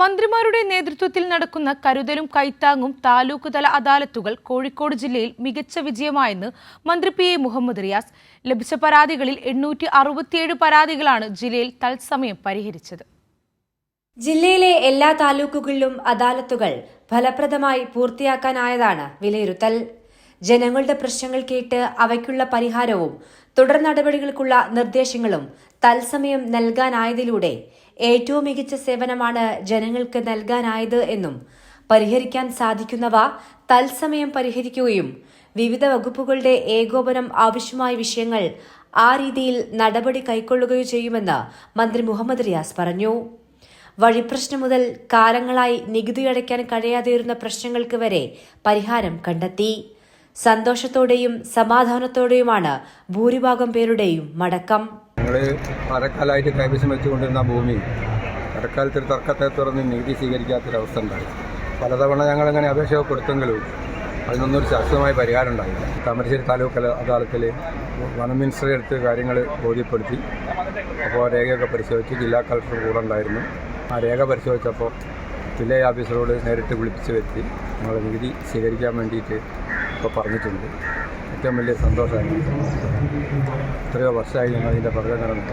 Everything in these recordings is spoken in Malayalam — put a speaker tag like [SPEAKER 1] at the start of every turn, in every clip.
[SPEAKER 1] മന്ത്രിമാരുടെ നേതൃത്വത്തിൽ നടക്കുന്ന കരുതലും കൈത്താങ്ങും താലൂക്ക് തല അദാലത്തുകൾ കോഴിക്കോട് ജില്ലയിൽ മികച്ച വിജയമായെന്ന് മന്ത്രി പി എ മുഹമ്മദ് റിയാസ്. ലഭിച്ച പരാതികളിൽ എണ്ണൂറ്റി അറുപത്തിയേഴ് പരാതികളാണ് ജില്ലയിൽ തത്സമയം പരിഹരിച്ചത്.
[SPEAKER 2] ജില്ലയിലെ എല്ലാ താലൂക്കുകളിലും അദാലത്തുകൾ ഫലപ്രദമായി പൂർത്തിയാക്കാനായതാണ് വിലയിരുത്തൽ. ജനങ്ങളുടെ പ്രശ്നങ്ങൾ കേട്ട് അവയ്ക്കുള്ള പരിഹാരവും തുടർ നടപടികൾക്കുള്ള നിർദ്ദേശങ്ങളും തത്സമയം നൽകാനായതിലൂടെ ഏറ്റവും മികച്ച സേവനമാണ് ജനങ്ങൾക്ക് നൽകാനായത് എന്നും പരിഹരിക്കാൻ സാധിക്കുന്നവ തത്സമയം പരിഹരിക്കുകയും വിവിധ വകുപ്പുകളുടെ ഏകോപനം ആവശ്യമായ വിഷയങ്ങൾ ആ രീതിയിൽ നടപടി കൈക്കൊള്ളുകയും ചെയ്യുമെന്ന് മന്ത്രി മുഹമ്മദ് റിയാസ് പറഞ്ഞു. വഴിപ്രശ്നം മുതൽ കാലങ്ങളായി നികുതി അടയ്ക്കാൻ കഴിയാതെയിരുന്ന പ്രശ്നങ്ങൾക്ക് വരെ പരിഹാരം കണ്ടെത്തി. സന്തോഷത്തോടെയും സമാധാനത്തോടെയുമാണ് ഭൂരിഭാഗം പേരുടെയും മടക്കം.
[SPEAKER 3] ഞങ്ങൾ മഴക്കാലമായിട്ട് കൈവശം വെച്ചുകൊണ്ടിരുന്ന ഭൂമി മഴക്കാലത്ത് തർക്കത്തെ തുടർന്ന് നികുതി സ്വീകരിക്കാത്തൊരവസ്ഥ ഉണ്ടായി. പലതവണ ഞങ്ങളിങ്ങനെ അപേക്ഷ കൊടുത്തെങ്കിലും അതിനൊന്നും ഒരു ശാശ്വതമായ പരിഹാരം ഉണ്ടായില്ല. താമരശ്ശേരി താലൂക്ക് അദാലത്തിൽ വനം മിനിസ്റ്ററെ അടുത്ത് കാര്യങ്ങൾ ബോധ്യപ്പെടുത്തി. അപ്പോൾ രേഖയൊക്കെ പരിശോധിച്ച് ജില്ലാ കളക്ടർ കൂടെ ഉണ്ടായിരുന്നു. ആ രേഖ പരിശോധിച്ചപ്പോൾ വില്ലേജ് ഓഫീസറോട് നേരിട്ട് വിളിപ്പിച്ച് വരുത്തി. ഞങ്ങൾ നികുതി സ്വീകരിക്കാൻ വേണ്ടിയിട്ട് ഇപ്പോൾ പറഞ്ഞിട്ടുണ്ട്. ഏറ്റവും വലിയ സന്തോഷമായി എത്രയോ വർഷമായി ഞങ്ങൾ അതിന്റെ പുറകെ നടന്നു.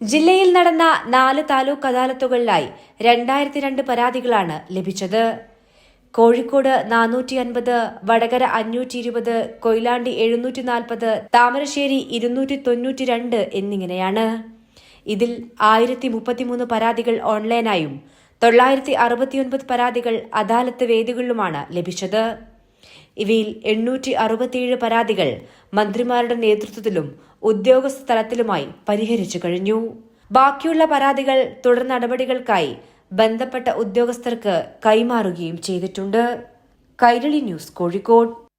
[SPEAKER 2] ജില്ലയിൽ നടന്ന നാല് താലൂക്ക് അദാലത്തുകളിലായി രണ്ടായിരത്തി രണ്ട് പരാതികളാണ് ലഭിച്ചത്. കോഴിക്കോട് നാനൂറ്റി അൻപത് വടകര അഞ്ഞൂറ്റി ഇരുപത് കൊയിലാണ്ടി എഴുന്നൂറ്റി നാൽപ്പത് താമരശ്ശേരി ഇരുന്നൂറ്റി തൊണ്ണൂറ്റി രണ്ട് എന്നിങ്ങനെയാണ്. ഇതിൽ ആയിരത്തി മുപ്പത്തിമൂന്ന് പരാതികൾ ഓൺലൈനായും തൊള്ളായിരത്തി അറുപത്തിയൊൻപത് പരാതികൾ അദാലത്ത് വേദികളിലുമാണ് ലഭിച്ചത്. ഇവയിൽ എണ്ണൂറ്റി അറുപത്തിയേഴ് പരാതികൾ മന്ത്രിമാരുടെ നേതൃത്വത്തിലും ഉദ്യോഗസ്ഥ തലത്തിലുമായി പരിഹരിച്ചു കഴിഞ്ഞു. ബാക്കിയുള്ള പരാതികൾ തുടർ നടപടികൾക്കായി ബന്ധപ്പെട്ട ഉദ്യോഗസ്ഥർക്ക് കൈമാറുകയും ചെയ്തിട്ടുണ്ട്. കൈരളി ന്യൂസ് കോഴിക്കോട്.